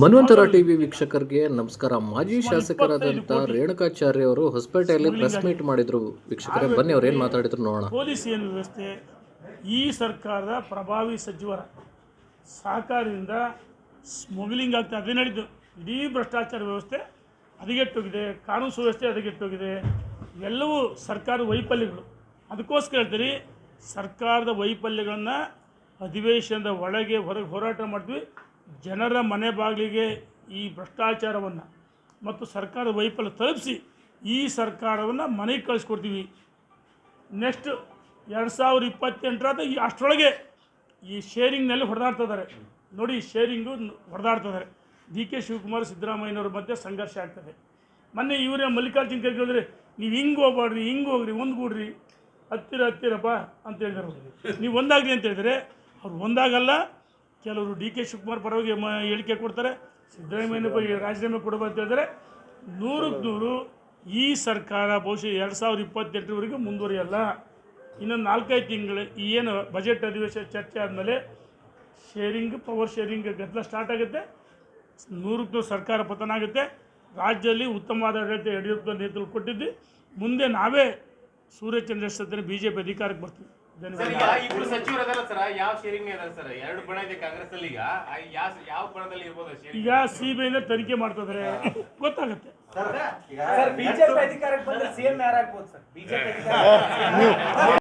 ಮನ್ವಂತರ TV ವೀಕ್ಷಕರಿಗೆ ನಮಸ್ಕಾರ. ಮಾಜಿ ಶಾಸಕರಾದಂಥ ರೇಣುಕಾಚಾರ್ಯ ಅವರು ಹೊಸಪೇಟೆಯಲ್ಲಿ ಪ್ರೆಸ್ ಮೀಟ್ ಮಾಡಿದ್ರು. ವೀಕ್ಷಕರೇ ಬನ್ನಿ ಅವ್ರು ಏನು ಮಾತಾಡಿದ್ರು ನೋಡೋಣ. ಪೊಲೀಸ್ ಏನು ವ್ಯವಸ್ಥೆ? ಈ ಸರ್ಕಾರದ ಪ್ರಭಾವಿ ಸಚಿವರ ಸಹಕಾರದಿಂದ ಸ್ಮಗ್ಲಿಂಗ್ ಆಗ್ತಾ ಅದೇ ನಡೀತು. ಇಡೀ ಭ್ರಷ್ಟಾಚಾರ ವ್ಯವಸ್ಥೆ ಹದಗೆಟ್ಟೋಗಿದೆ. ಕಾನೂನು ಸುವ್ಯವಸ್ಥೆ ಹದಗೆಟ್ಟೋಗಿದೆ. ಎಲ್ಲವೂ ಸರ್ಕಾರದ ವೈಫಲ್ಯಗಳು. ಅದಕ್ಕೋಸ್ಕರ ಹೇಳ್ತೀರಿ ಸರ್ಕಾರದ ವೈಫಲ್ಯಗಳನ್ನು ಅಧಿವೇಶನದ ಒಳಗೆ ಹೊರಗೆ ಹೋರಾಟ ಮಾಡ್ತೀವಿ. ಜನರ ಮನೆ ಬಾಗಿಲಿಗೆ ಈ ಭ್ರಷ್ಟಾಚಾರವನ್ನು ಮತ್ತು ಸರ್ಕಾರದ ವೈಫಲ್ಯ ತಲುಪಿಸಿ ಈ ಸರ್ಕಾರವನ್ನು ಮನೆಗೆ ಕಳಿಸ್ಕೊಡ್ತೀವಿ. ನೆಕ್ಸ್ಟ್ ಎರಡು ಸಾವಿರದ ಇಪ್ಪತ್ತೆಂಟರಾದ ಈ ಅಷ್ಟರೊಳಗೆ ಈ ಶೇರಿಂಗ್ನಲ್ಲಿ ಹೊಡೆದಾಡ್ತಿದ್ದಾರೆ ನೋಡಿ ಶೇರಿಂಗು ಹೊಡೆದಾಡ್ತಿದ್ದಾರೆ ಡಿ ಕೆ ಶಿವಕುಮಾರ್, ಸಿದ್ದರಾಮಯ್ಯನವ್ರ ಮಧ್ಯೆ ಸಂಘರ್ಷ ಆಗ್ತದೆ. ಮೊನ್ನೆ ಇವರೇ ಮಲ್ಲಿಕಾರ್ಜುನ್ ಖರ್ಗೆ ಹೇಳಿದ್ರೆ, ನೀವು ಹಿಂಗೆ ಹೋಗ್ಬಾಡ್ರಿ ಹಿಂಗೆ ಹೋಗ್ರಿ ಒಂದ್ಗೂಡ್ರಿ ಹತ್ತಿರ ಹತ್ತಿರಪ್ಪ ಅಂತ ಹೇಳಿದ್ರು. ನೀವು ಒಂದಾಗ್ರಿ ಅಂತ ಹೇಳಿದರೆ, ಅವ್ರು ಒಂದಾಗಲ್ಲ ಕೆಲವರು ಡಿ ಕೆ ಶಿವಕುಮಾರ್ ಪರವಾಗಿ ಹೇಳಿಕೆ ಕೊಡ್ತಾರೆ ಸಿದ್ದರಾಮಯ್ಯ ರಾಜೀನಾಮೆ ಕೊಡಬಾರ್ದು ಹೇಳಿದ್ರೆ ನೂರಕ್ಕೆ ನೂರು ಈ ಸರ್ಕಾರ ಬಹುಶಃ ಎರಡು ಸಾವಿರದ ಇಪ್ಪತ್ತೆಂಟರವರೆಗೂ ಮುಂದುವರಿಯಲ್ಲ. ಇನ್ನೊಂದು ನಾಲ್ಕೈದು ತಿಂಗಳು ಏನು ಬಜೆಟ್ ಅಧಿವೇಶನ ಚರ್ಚೆ ಆದಮೇಲೆ ಶೇರಿಂಗ್ ಪವರ್ ಶೇರಿಂಗ್ ಗದ್ದಲ ಸ್ಟಾರ್ಟ್ ಆಗುತ್ತೆ. ನೂರಕ್ಕೆ ನೂರು ಸರ್ಕಾರ ಪತನ ಆಗುತ್ತೆ. ರಾಜ್ಯದಲ್ಲಿ ಉತ್ತಮವಾದ ಆಡಳಿತ ಯಡಿಯೂರಪ್ಪ ನೇತೃತ್ವ ಕೊಟ್ಟಿದ್ದು. ಮುಂದೆ ನಾವೇ ಸೂರ್ಯಚಂದ್ರ ಸತ್ತನೆ ಬಿ ಜೆ ಪಿ ಅಧಿಕಾರಕ್ಕೆ ಬರ್ತೀವಿ ಇಬ್ರು ಸಚಿವರು ಅದಾರ ಸರ್ ಯಾವ ಶೇರಿಂಗ್ ಅದಾರ ಸರ್ ಎರಡು ಬಣ ಇದೆ ಕಾಂಗ್ರೆಸ್ ಅಲ್ಲಿ ಈಗ ಆ ಯಾವ ಯಾವ ಬಣದಲ್ಲಿ ಇರ್ಬೋದು ಶೇರಿಂಗ್ ಈಗ ಸಿ ಬಿ ಐನ ತನಿಖೆ ಮಾಡ್ತಿದ್ರೆ ಗೊತ್ತಾಗುತ್ತೆ. ಸರ್ ಬಿಜೆಪಿ ಅಧಿಕಾರಕ್ಕೆ ಬಂದ್ರೆ ಸಿಎಂ ಯಾರಾಗ್ಬೋದು ಸರ್? ಬಿಜೆಪಿ ಅಧಿಕಾರ